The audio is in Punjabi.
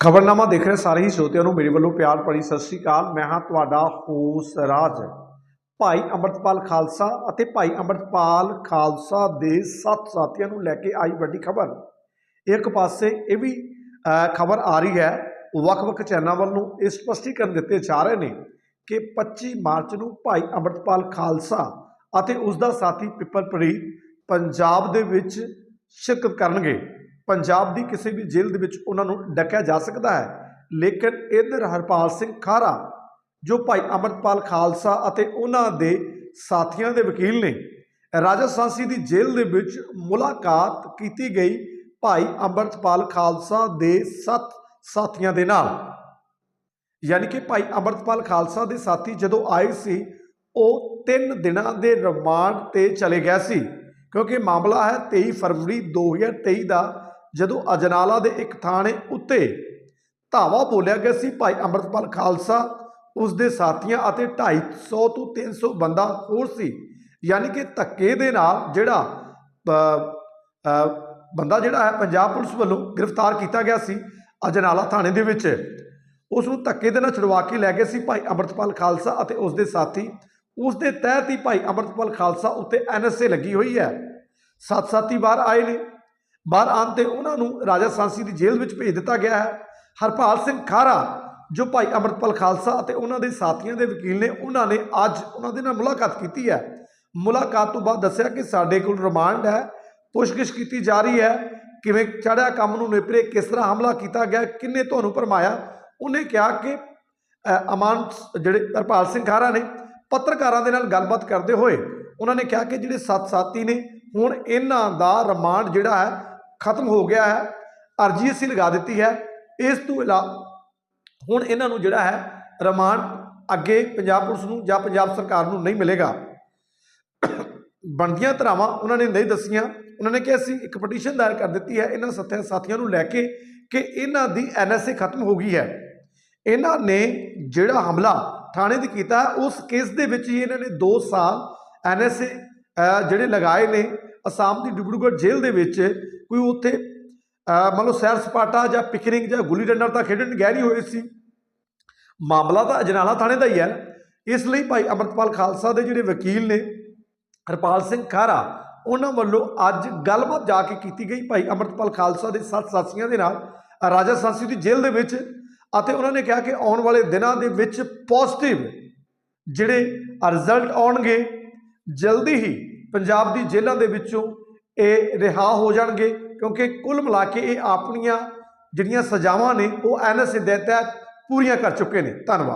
ਖਬਰਨਾਮਾ ਦੇਖ ਰਹੇ ਸਾਰੇ ਹੀ ਸਰੋਤਿਆਂ ਨੂੰ ਮੇਰੇ ਵੱਲੋਂ ਪਿਆਰ ਭਰੀ ਸਤਿ ਸ੍ਰੀ ਅਕਾਲ। ਮੈਂ ਹਾਂ ਤੁਹਾਡਾ ਹੋਸ ਰਾਜ। ਭਾਈ ਅੰਮ੍ਰਿਤਪਾਲ ਖਾਲਸਾ ਅਤੇ ਭਾਈ ਅੰਮ੍ਰਿਤਪਾਲ ਖਾਲਸਾ ਦੇ ਸੱਤ ਸਾਥੀਆਂ ਨੂੰ ਲੈ ਕੇ ਆਈ ਵੱਡੀ ਖਬਰ। ਇੱਕ ਪਾਸੇ ਇਹ ਵੀ ਖਬਰ ਆ ਰਹੀ ਹੈ, ਵੱਖ-ਵੱਖ ਚੈਨਲਾਂ ਵੱਲੋਂ ਇਹ ਸਪਸ਼ਟੀਕਰਨ ਦਿੱਤੇ ਜਾ ਰਹੇ ਨੇ ਕਿ 25 ਮਾਰਚ ਨੂੰ ਭਾਈ ਅੰਮ੍ਰਿਤਪਾਲ ਖਾਲਸਾ ਅਤੇ ਉਸ ਦਾ ਸਾਥੀ ਪਿੱਪਲਪ੍ਰੀਤ ਪੰਜਾਬ ਦੇ ਵਿੱਚ ਸ਼ਿਰਕਤ ਕਰਨਗੇ। ਪੰਜਾਬ ਦੀ ਕਿਸੇ ਵੀ ਜੇਲ੍ਹ ਦੇ ਵਿੱਚ ਉਹਨਾਂ ਨੂੰ ਡੱਕਿਆ ਜਾ ਸਕਦਾ ਹੈ। ਲੇਕਿਨ ਇਧਰ ਹਰਪਾਲ ਸਿੰਘ ਖਾਰਾ, ਜੋ ਭਾਈ ਅੰਮ੍ਰਿਤਪਾਲ ਖਾਲਸਾ ਅਤੇ ਉਹਨਾਂ ਦੇ ਸਾਥੀਆਂ ਦੇ ਵਕੀਲ ਨੇ, ਰਾਜਸਥਾਨੀ ਦੀ ਜੇਲ੍ਹ ਦੇ ਵਿੱਚ ਮੁਲਾਕਾਤ ਕੀਤੀ ਗਈ ਭਾਈ ਅੰਮ੍ਰਿਤਪਾਲ ਖਾਲਸਾ ਦੇ ਸੱਤ ਸਾਥੀਆਂ ਦੇ ਨਾਲ। ਯਾਨੀ ਕਿ ਭਾਈ ਅੰਮ੍ਰਿਤਪਾਲ ਖਾਲਸਾ ਦੇ ਸਾਥੀ ਜਦੋਂ ਆਏ ਸੀ, ਉਹ 3 ਦਿਨਾਂ ਦੇ ਰਿਮਾਂਡ ਤੇ ਚਲੇ ਗਏ ਸੀ, ਕਿਉਂਕਿ ਮਾਮਲਾ ਹੈ 23 ਫਰਵਰੀ 2023 ਦਾ ਜਦੋਂ ਅਜਨਾਲਾ ਦੇ ਇੱਕ ਥਾਣੇ ਉੱਤੇ ਧਾਵਾ ਬੋਲਿਆ ਗਿਆ ਸੀ, ਭਾਈ ਅੰਮ੍ਰਿਤਪਾਲ ਖਾਲਸਾ ਉਸ ਦੇ ਸਾਥੀਆਂ ਅਤੇ 250 ਤੋਂ 300 ਬੰਦਾ ਹੋਰ ਸੀ, ਯਾਨੀ ਕਿ ਧੱਕੇ ਦੇ ਨਾਲ ਜਿਹੜਾ ਬੰਦਾ ਜਿਹੜਾ ਹੈ, ਪੰਜਾਬ ਪੁਲਿਸ ਵੱਲੋਂ ਗ੍ਰਿਫਤਾਰ ਕੀਤਾ ਗਿਆ ਸੀ ਅਜਨਾਲਾ ਥਾਣੇ ਦੇ ਵਿੱਚ। ਉਸ ਨੂੰ ਧੱਕੇ ਦੇ ਨਾਲ ਛੁਡਵਾ ਕੇ ਲੈ ਗਏ ਸੀ ਭਾਈ ਅੰਮ੍ਰਿਤਪਾਲ ਖਾਲਸਾ ਅਤੇ ਉਸ ਦੇ ਸਾਥੀ। ਉਸ ਦੇ ਤਹਿਤ ਹੀ ਭਾਈ ਅੰਮ੍ਰਿਤਪਾਲ ਖਾਲਸਾ ਉੱਤੇ ਐਨਐਸਏ ਲੱਗੀ ਹੋਈ ਹੈ। ਸੱਤ ਸਾਥੀ ਬਾਹਰ ਆਏ ਨੇ। ਬਾਹਰ ਆਉਣ ਤੇ ਉਹਨਾਂ ਨੂੰ ਰਾਜਾ ਸਾਂਸੀ ਦੀ ਜੇਲ੍ਹ ਵਿੱਚ ਭੇਜ ਦਿੱਤਾ ਗਿਆ ਹੈ। ਹਰਪਾਲ ਸਿੰਘ ਖਾਰਾ, ਜੋ ਭਾਈ ਅੰਮ੍ਰਿਤਪਾਲ ਖਾਲਸਾ ਅਤੇ ਉਹਨਾਂ ਦੇ ਸਾਥੀਆਂ ਦੇ ਵਕੀਲ ਨੇ, ਉਹਨਾਂ ਨੇ ਅੱਜ ਉਹਨਾਂ ਦੇ ਨਾਲ ਮੁਲਾਕਾਤ ਕੀਤੀ ਹੈ। ਮੁਲਾਕਾਤ ਤੋਂ ਬਾਅਦ ਦੱਸਿਆ ਕਿ ਸਾਡੇ ਕੋਲ ਰਿਮਾਂਡ ਹੈ, ਪੁੱਛਗਿੱਛ ਕੀਤੀ ਜਾ ਰਹੀ ਹੈ, ਕਿਵੇਂ ਚੜਿਆ ਕੰਮ ਨੂੰ ਨਿਪਰੇ, ਕਿਸ ਤਰ੍ਹਾਂ ਹਮਲਾ ਕੀਤਾ ਗਿਆ, ਕਿੰਨੇ ਤੁਹਾਨੂੰ ਭਰਮਾਇਆ? ਉਹਨੇ ਕਿਹਾ ਕਿ ਅਮਾਨ ਜਿਹੜੇ ਹਰਪਾਲ ਸਿੰਘ ਖਾਰਾ ਨੇ, ਪੱਤਰਕਾਰਾਂ ਦੇ ਨਾਲ ਗੱਲਬਾਤ ਕਰਦੇ ਹੋਏ, ਉਹਨਾਂ ਨੇ ਕਿਹਾ ਕਿ ਜਿਹੜੇ ਸੱਤ ਸਾਥੀ ਨੇ, ਹੁਣ ਇਹਨਾਂ ਦਾ ਰਿਮਾਂਡ ਜਿਹੜਾ ਹੈ ਖਤਮ ਹੋ ਗਿਆ ਹੈ, ਅਰਜੀ ਅਸੀਂ ਲਗਾ ਦਿੱਤੀ ਹੈ। ਇਸ ਤੋਂ ਇਲਾਵਾ ਹੁਣ ਇਹਨਾਂ ਨੂੰ ਜਿਹੜਾ ਹੈ, ਰਿਮਾਂਡ ਅੱਗੇ ਪੰਜਾਬ ਪੁਲਿਸ ਨੂੰ ਜਾਂ ਪੰਜਾਬ ਸਰਕਾਰ ਨੂੰ ਨਹੀਂ ਮਿਲੇਗਾ। ਬਣਦੀਆਂ ਧਰਾਵਾਂ ਉਹਨਾਂ ਨੇ ਨਹੀਂ ਦੱਸੀਆਂ। ਉਹਨਾਂ ਨੇ ਕਿਹਾ ਅਸੀਂ ਇੱਕ ਪਟੀਸ਼ਨ ਦਾਇਰ ਕਰ ਦਿੱਤੀ ਹੈ, ਇਹਨਾਂ ਸੱਤਿਆਂ ਸਾਥੀਆਂ ਨੂੰ ਲੈ ਕੇ ਕਿ ਇਹਨਾਂ ਦੀ ਐਨਐਸਏ ਖਤਮ ਹੋ ਗਈ ਹੈ। ਇਹਨਾਂ ਨੇ ਜਿਹੜਾ ਹਮਲਾ ਥਾਣੇ ਤੇ ਕੀਤਾ ਉਸ ਕੇਸ ਦੇ ਵਿੱਚ ਹੀ ਇਹਨਾਂ ਨੇ 2 ਸਾਲ ਐਨਐਸਏ ਜਿਹੜੇ ਲਗਾਏ ਨੇ, ਅਸਾਮ ਦੀ ਡਿਬਰੂਗੜ੍ਹ ਜੇਲ੍ਹ ਦੇ ਵਿੱਚ ਕੋਈ ਉੱਥੇ, ਅਹ ਮੰਨ ਲਓ ਸੈਰ ਸਪਾਟਾ ਜਾਂ ਪਿਕਨਿਕ ਜਾਂ ਗੁੱਲੀ ਡੰਡਾ ਤਾਂ ਖੇਡਣ ਗਏ ਨਹੀਂ ਹੋਏ ਸੀ। ਮਾਮਲਾ ਤਾਂ ਅਜਨਾਲਾ ਥਾਣੇ ਦਾ ਹੀ ਹੈ। ਇਸ ਲਈ ਭਾਈ ਅੰਮ੍ਰਿਤਪਾਲ ਖਾਲਸਾ ਦੇ ਜਿਹੜੇ ਵਕੀਲ ਨੇ, ਹਰਪਾਲ ਸਿੰਘ ਖਾਰਾ, ਉਹਨਾਂ ਵੱਲੋਂ ਅੱਜ ਗੱਲਬਾਤ ਜਾ ਕੇ ਕੀਤੀ ਗਈ ਭਾਈ ਅੰਮ੍ਰਿਤਪਾਲ ਖਾਲਸਾ ਦੇ ਸੱਤ ਸਾਥੀਆਂ ਦੇ ਨਾਲ ਰਾਜਾ ਸਾਂਸੀ ਦੀ ਜੇਲ੍ਹ ਦੇ ਵਿੱਚ, ਅਤੇ ਉਹਨਾਂ ਨੇ ਕਿਹਾ ਕਿ ਆਉਣ ਵਾਲੇ ਦਿਨਾਂ ਦੇ ਵਿੱਚ ਪੋਜ਼ਿਟਿਵ ਜਿਹੜੇ ਰਿਜ਼ਲਟ ਆਉਣਗੇ, ਜਲਦੀ ਹੀ ਪੰਜਾਬ ਦੀ ਜੇਲ੍ਹਾਂ ਦੇ ਵਿੱਚੋਂ ਇਹ ਰਿਹਾ ਹੋ ਜਾਣਗੇ, ਕਿਉਂਕਿ ਕੁੱਲ ਮਿਲਾ ਕੇ ਇਹ ਆਪਣੀਆਂ ਜਿਹੜੀਆਂ ਸਜ਼ਾਵਾਂ ਨੇ, ਉਹ ਐਨਐਸਏ ਦੇ ਤਹਿਤ ਪੂਰੀਆਂ ਕਰ ਚੁੱਕੇ ਨੇ। ਧੰਨਵਾਦ।